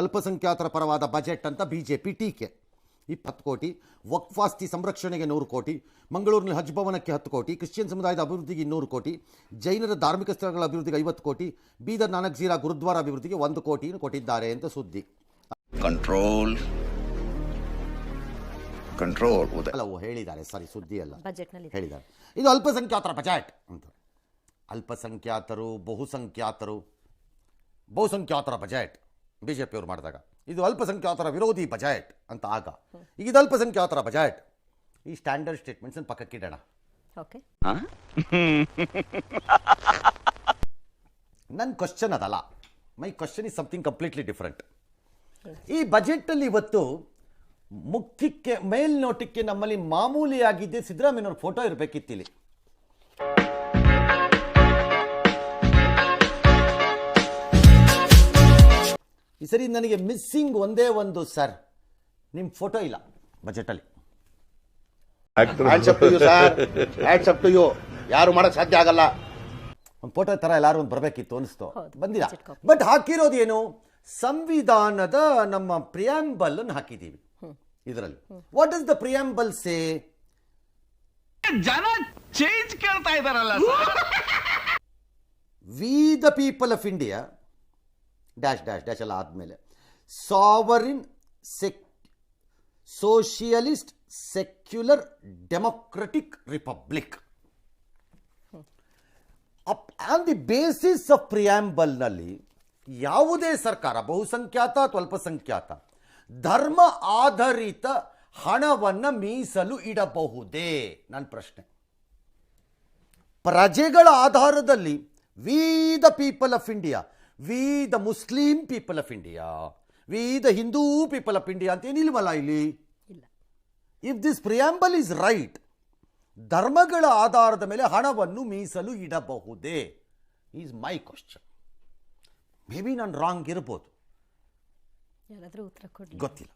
ಅಲ್ಪಸಂಖ್ಯಾತರ ಪರವಾದ ಬಜೆಟ್ ಅಂತ ಬಿ ಜೆ ಪಿ ಟೀಕೆ. ಇಪ್ಪತ್ತು ಕೋಟಿ ವಕ್ಫಾಸ್ತಿ ಸಂರಕ್ಷಣೆಗೆ ನೂರು ಕೋಟಿ ಮಂಗಳೂರಿನ ಹಜ್ ಭವನಕ್ಕೆ ಹತ್ತು ಕೋಟಿ ಕ್ರಿಶ್ಚಿಯನ್ ಸಮುದಾಯದ ಅಭಿವೃದ್ಧಿಗೆ ಇನ್ನೂರು ಕೋಟಿ ಜೈನರ ಧಾರ್ಮಿಕ ಸ್ಥಳಗಳ ಅಭಿವೃದ್ಧಿಗೆ ಐವತ್ತು ಕೋಟಿ ಬೀದರ್ ನಾನಕ್ ಜೀರಾ ಗುರುದ್ವಾರ ಅಭಿವೃದ್ಧಿಗೆ ಒಂದು ಕೋಟಿಯನ್ನು ಕೊಟ್ಟಿದ್ದಾರೆ ಅಂತ ಸುದ್ದಿ. ಕಂಟ್ರೋಲ್ ಕಂಟ್ರೋಲ್ ಕೆಲವು ಹೇಳಿದ್ದಾರೆ. ಸರಿ ಸುದ್ದಿ ಅಲ್ಲ. ಬಜೆಟ್ನಲ್ಲಿ. ಹೇಳಿದ್ದಾರೆ. ಇದು ಅಲ್ಪಸಂಖ್ಯಾತರ ಬಜೆಟ್ ಅಂತ. ಅಲ್ಪಸಂಖ್ಯಾತರು ಬಹುಸಂಖ್ಯಾತರು ಬಹುಸಂಖ್ಯಾತರ ಬಜೆಟ್. ಬಿ ಜೆ ಪಿಯವರು ಮಾಡಿದಾಗ. ಇದು ಅಲ್ಪಸಂಖ್ಯಾತರ ವಿರೋಧಿ ಬಜೆಟ್ ಅಂತ ಆಗ. ಈಗ ಇದು ಅಲ್ಪಸಂಖ್ಯಾತರ ಬಜೆಟ್ ಈ ಸ್ಟ್ಯಾಂಡರ್ಡ್ ಸ್ಟೇಟ್ಮೆಂಟ್ಸನ್ನು ಪಕ್ಕಕ್ಕಿಡೋಣ ಓಕೆ. ನನ್ನ ಕ್ವಶನ್ ಅದಲ್ಲ. My question is something completely different ಈ ಬಜೆಟಲ್ಲಿ ಇವತ್ತು ಮುಖ್ಯಕ್ಕೆ ಮೇಲ್ನೋಟಕ್ಕೆ ನಮ್ಮಲ್ಲಿ ಮಾಮೂಲಿಯಾಗಿದ್ದೇ ಸಿದ್ದರಾಮಯ್ಯನವ್ರ ಫೋಟೋ ಇರಬೇಕಿತ್ತಿಲ್ಲಿ ಈ ಸರಿ ನನಗೆ ಮಿಸ್ಸಿಂಗ್ ಒಂದೇ ಒಂದು ಸರ್. ನಿಮ್ಮ ಫೋಟೋ ಇಲ್ಲ ಬಜೆಟಲ್ಲಿ ಯಾರು ಮಾಡಕ್ ಸಾಧ್ಯ ಆಗಲ್ಲ. ಒಂದು ಫೋಟೋ ಥರ ಎಲ್ಲರೂ ಒಂದು ಬರಬೇಕಿತ್ತು ಅನಿಸ್ತು. ಬಂದಿಲ್ಲ ಬಟ್ ಹಾಕಿರೋದು ಏನು? ಸಂವಿಧಾನದ ನಮ್ಮ ಪ್ರಿಯಾಂಬಲ್ ಅನ್ನು ಹಾಕಿದ್ದೀವಿ. ಇದರಲ್ಲಿ. What is the preamble say ಜನ ಚೇಂಜ್ ಕೇಳ್ತಾ ಇದಾರಲ್ಲ we the people of India dash dash dash ಎಲ್ಲ ಆದಮೇಲೆ. Sovereign sec socialist secular democratic republic on the basis of ಪ್ರಿಯಾಂಬಲ್ನಲ್ಲಿ ಯಾವುದೇ ಸರ್ಕಾರ, ಬಹುಸಂಖ್ಯಾತ ಅಥವಾ ಅಲ್ಪಸಂಖ್ಯಾತ ಧರ್ಮ ಆಧಾರಿತ ಹಣವನ್ನು ಮೀಸಲು ಇಡಬಹುದೇ? ನನ್ನ ಪ್ರಶ್ನೆ. ಪ್ರಜೆಗಳ ಆಧಾರದಲ್ಲಿ we the people of India we the Muslim people of India we the Hindu people of India ಅಂತ ಏನಿಲ್ವಲ್ಲ ಇಲ್ಲಿ? If this preamble is right ಧರ್ಮಗಳ ಆಧಾರದ ಮೇಲೆ ಹಣವನ್ನು ಮೀಸಲು ಇಡಬಹುದೇ? Is my question may be ನಾನು ರಾಂಗ್ ಇರ್ಬೋದು. ಗೊತ್ತಿಲ್ಲ.